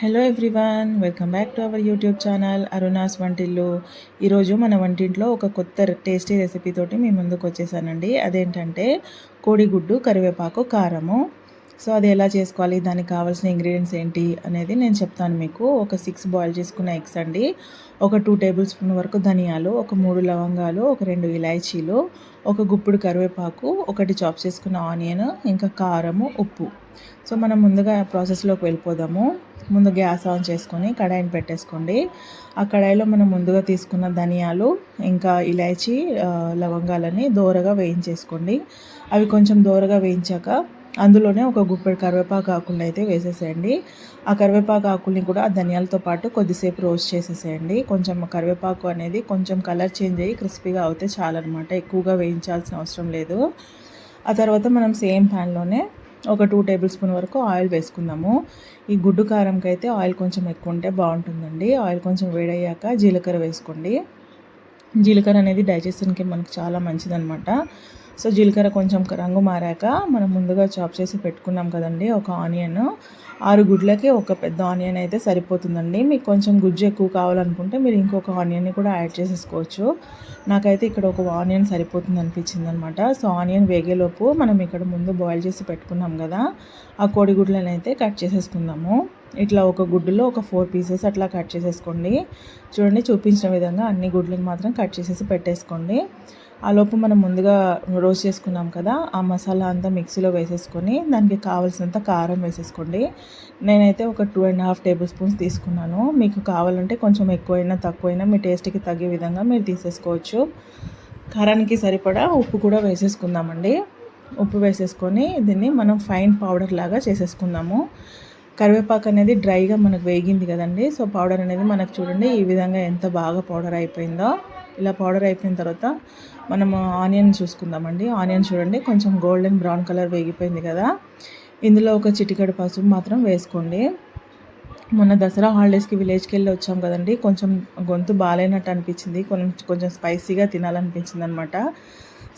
Hello everyone welcome back to our YouTube channel Aruna's వంటిల్లు ఈరోజు మన వంటింట్లో ఒక కొత్త టేస్టీ రెసిపీతోటి మీ ముందుకు వచ్చేసానండి. అదేంటంటే కోడిగుడ్డు కరివేపాకు కారము. సో అది ఎలా చేసుకోవాలి? దానికి కావాల్సిన ఇంగ్రీడియంట్స్ ఏంటి? అనేది నేను చెప్తాను మీకు. ఒక సిక్స్ బాయిల్ చేసుకున్న ఎగ్స్ అండి. ఒక టూ టేబుల్ స్పూన్ వరకు ధనియాలు ఒక మూడు లవంగాలు ఒక రెండు ఇలాచీలు ఒక గుప్పుడు కరివేపాకు ఒకటి చాప్ చేసుకున్న ఆనియన్ ఇంకా కారము ఉప్పు. సో మనం ముందుగా ప్రాసెస్లోకి వెళ్ళిపోదాము. ముందు గ్యాస్ ఆన్ చేసుకొని కడాయిని పెట్టేసుకోండి. ఆ కడాయిలో మనం ముందుగా తీసుకున్న ధనియాలు ఇంకా ఇలాచి లవంగాలని దోరగా వేయించేసుకోండి. అవి కొంచెం దోరగా వేయించాక అందులోనే ఒక గుప్పెడు కరివేపాకు ఆకులను అయితే వేసేసేయండి. ఆ కరివేపాకు ఆకుల్ని కూడా ఆ ధనియాలతో పాటు కొద్దిసేపు రోస్ట్ చేసేసేయండి. కొంచెం కరివేపాకు అనేది కొంచెం కలర్ చేంజ్ అయ్యి క్రిస్పీగా అవుతే చాలన్నమాట. ఎక్కువగా వేయించాల్సిన అవసరం లేదు. ఆ తర్వాత మనం సేమ్ ప్యాన్లోనే ఒక టూ టేబుల్ స్పూన్ వరకు ఆయిల్ వేసుకుందాము. ఈ గుడ్డు కారంకి అయితే ఆయిల్ కొంచెం ఎక్కువ ఉంటే బాగుంటుందండి. ఆయిల్ కొంచెం వేడయ్యాక జీలకర్ర వేసుకోండి. జీలకర్ర అనేది డైజెషన్కి మనకు చాలా మంచిదనమాట సో జీలకర్ర కొంచెం రంగు మారాక మనం ముందుగా చాప్ చేసి పెట్టుకున్నాం కదండి ఒక ఆనియన్. ఆరు గుడ్లకి ఒక పెద్ద ఆనియన్ అయితే సరిపోతుందండి. మీకు కొంచెం గుజ్జు ఎక్కువ కావాలనుకుంటే మీరు ఇంకొక ఆనియన్ని కూడా యాడ్ చేసేసుకోవచ్చు. నాకైతే ఇక్కడ ఒక ఆనియన్ సరిపోతుంది అనిపించింది అనమాట సో ఆనియన్ వేగేలోపు మనం ఇక్కడ ముందు బాయిల్ చేసి పెట్టుకున్నాం కదా ఆ కోడిగుడ్లను అయితే కట్ చేసేసుకుందాము. ఇట్లా ఒక గుడ్డులో ఒక ఫోర్ పీసెస్ అట్లా కట్ చేసేసుకోండి. చూడండి చూపించిన విధంగా అన్ని గుడ్లను మాత్రం కట్ చేసేసి పెట్టేసుకోండి. ఆ లోపు మనం ముందుగా రోస్ట్ చేసుకున్నాం కదా ఆ మసాలా అంతా మిక్సీలో వేసేసుకొని దానికి కావాల్సినంత కారం వేసేసుకోండి. నేనైతే ఒక two and half table spoons తీసుకున్నాను. మీకు కావాలంటే కొంచెం ఎక్కువైనా తక్కువైనా మీ టేస్ట్కి తగ్గే విధంగా మీరు తీసేసుకోవచ్చు. కారానికి సరిపడా ఉప్పు కూడా వేసేసుకుందామండి. ఉప్పు వేసేసుకొని దీన్ని మనం ఫైన్ పౌడర్ లాగా చేసేసుకుందాము. కరివేపాకు అనేది డ్రైగా మనకు వేగింది కదండి సో పౌడర్ అనేది మనకు చూడండి ఈ విధంగా ఎంత బాగా పౌడర్ అయిపోయిందో. ఇలా పౌడర్ అయిపోయిన తర్వాత మనం ఆనియన్ చూసుకుందామండి. ఆనియన్ చూడండి కొంచెం గోల్డెన్ బ్రౌన్ కలర్ వేగిపోయింది కదా. ఇందులో ఒక చిటికడు పసుపు మాత్రం వేసుకోండి. మొన్న దసరా హాలిడేస్కి విలేజ్కి వెళ్ళి వచ్చాం కదండి. కొంచెం గొంతు బాగాలేనట్టు అనిపించింది. కొంచెం కొంచెం స్పైసీగా తినాలనిపించింది అనమాట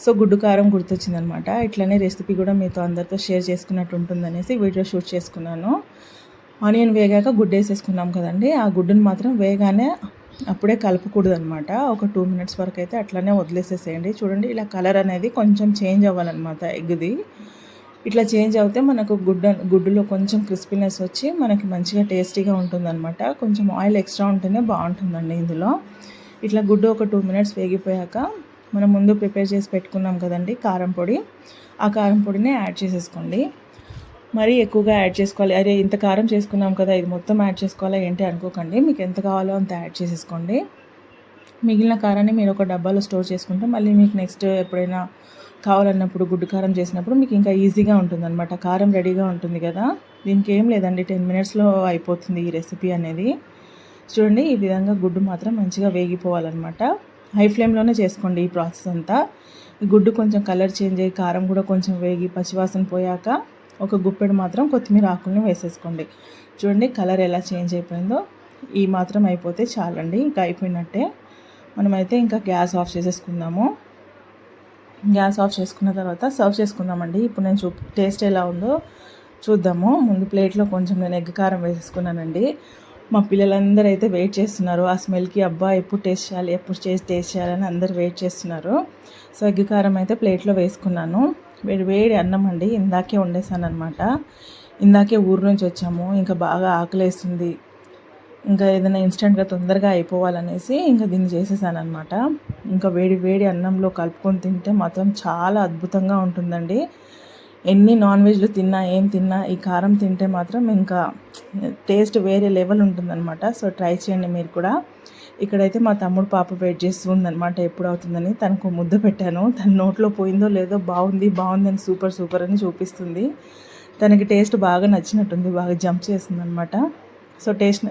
సో గుడ్డు కారం గుర్తొచ్చిందనమాట ఇట్లనే రెసిపీ కూడా మీతో అందరితో షేర్ చేసుకున్నట్టు ఉంటుందనేసి వీడియో షూట్ చేసుకున్నాను. ఆనియన్ వేగాక గుడ్డు వేసేసుకున్నాం కదండి. ఆ గుడ్డును మాత్రం వేగానే అప్పుడే కలపకూడదు అనమాట ఒక టూ మినిట్స్ వరకు అయితే అట్లానే వదిలేసేసేయండి. చూడండి ఇలా కలర్ అనేది కొంచెం చేంజ్ అవ్వాలన్నమాట ఎగ్ది ఇట్లా చేంజ్ అవుతే మనకు గుడ్డ గుడ్డులో కొంచెం క్రిస్పీనెస్ వచ్చి మనకి మంచిగా టేస్టీగా ఉంటుందన్నమాట. కొంచెం ఆయిల్ ఎక్స్ట్రా ఉంటేనే బాగుంటుందండి ఇందులో. ఇట్లా గుడ్డు ఒక టూ మినిట్స్ వేగిపోయాక మనం ముందు ప్రిపేర్ చేసి పెట్టుకున్నాం కదండి కారం పొడి. ఆ కారం పొడిని యాడ్ చేసేసుకోండి. మరీ ఎక్కువగా యాడ్ చేసుకోవాలి. అరే ఇంత కారం చేసుకున్నాం కదా ఇది మొత్తం యాడ్ చేసుకోవాలా ఏంటి అనుకోకండి. మీకు ఎంత కావాలో అంత యాడ్ చేసేసుకోండి. మిగిలిన కారాన్ని మీరు ఒక డబ్బాలో స్టోర్ చేసుకుంటే మళ్ళీ మీకు నెక్స్ట్ ఎప్పుడైనా కావాలన్నప్పుడు గుడ్డు కారం చేసినప్పుడు మీకు ఇంకా ఈజీగా ఉంటుంది అనమాట కారం రెడీగా ఉంటుంది కదా. దీనికి ఏం లేదండి టెన్ మినిట్స్లో అయిపోతుంది ఈ రెసిపీ అనేది. చూడండి ఈ విధంగా గుడ్డు మాత్రం మంచిగా వేగిపోవాలన్నమాట. హై ఫ్లేమ్లోనే చేసుకోండి ఈ ప్రాసెస్ అంతా. గుడ్డు కొంచెం కలర్ చేంజ్ అయ్యి కారం కూడా కొంచెం వేగి పచ్చివాసన పోయాక ఒక గుప్పెడు మాత్రం కొత్తిమీర ఆకుల్ని వేసేసుకోండి. చూడండి కలర్ ఎలా చేంజ్ అయిపోయిందో. ఈ మాత్రం అయిపోతే చాలండి ఇంకా అయిపోయినట్టే. మనమైతే ఇంకా గ్యాస్ ఆఫ్ చేసేసుకుందాము. గ్యాస్ ఆఫ్ చేసుకున్న తర్వాత సర్వ్ చేసుకుందామండి. ఇప్పుడు నేను చూ టేస్ట్ ఎలా ఉందో చూద్దాము. ముందు ప్లేట్లో కొంచెం నేను ఎగ్ కారం వేసేసుకున్నానండి. మా పిల్లలందరూ అయితే వెయిట్ చేస్తున్నారు. ఆ స్మెల్కి అబ్బా ఎప్పుడు టేస్ట్ చేయాలి ఎప్పుడు చేసి టేస్ట్ చేయాలని అందరు వెయిట్ చేస్తున్నారు. సో ఎగ్ కారం అయితే ప్లేట్లో వేసుకున్నాను. వేడి వేడి అన్నం అండి. ఇందాకే వండేసాను అనమాట ఇందాకే ఊరు నుంచి వచ్చాము. ఇంకా బాగా ఆకలేస్తుంది. ఇంకా ఏదైనా ఇన్స్టెంట్గా తొందరగా అయిపోవాలనేసి ఇంకా దీన్ని చేసేసాను అనమాట ఇంకా వేడి వేడి అన్నంలో కలుపుకొని తింటే మాత్రం చాలా అద్భుతంగా ఉంటుందండి. ఎన్ని నాన్ వెజ్లు తిన్నా ఏం తిన్నా ఈ కారం తింటే మాత్రం ఇంకా టేస్ట్ వేరే లెవెల్ ఉంటుందన్నమాట. సో ట్రై చేయండి మీరు కూడా. ఇక్కడైతే మా తమ్ముడు పాప వెయిట్ చేస్తూ ఉందనమాట ఎప్పుడు అవుతుందని. తనకు ముద్ద పెట్టాను. తన నోట్లో పోయిందో లేదో బాగుంది బాగుందని సూపర్ సూపర్ అని చూపిస్తుంది. తనకి టేస్ట్ బాగా నచ్చినట్టుంది బాగా జంప్ చేస్తుంది అనమాట సో టేస్ట్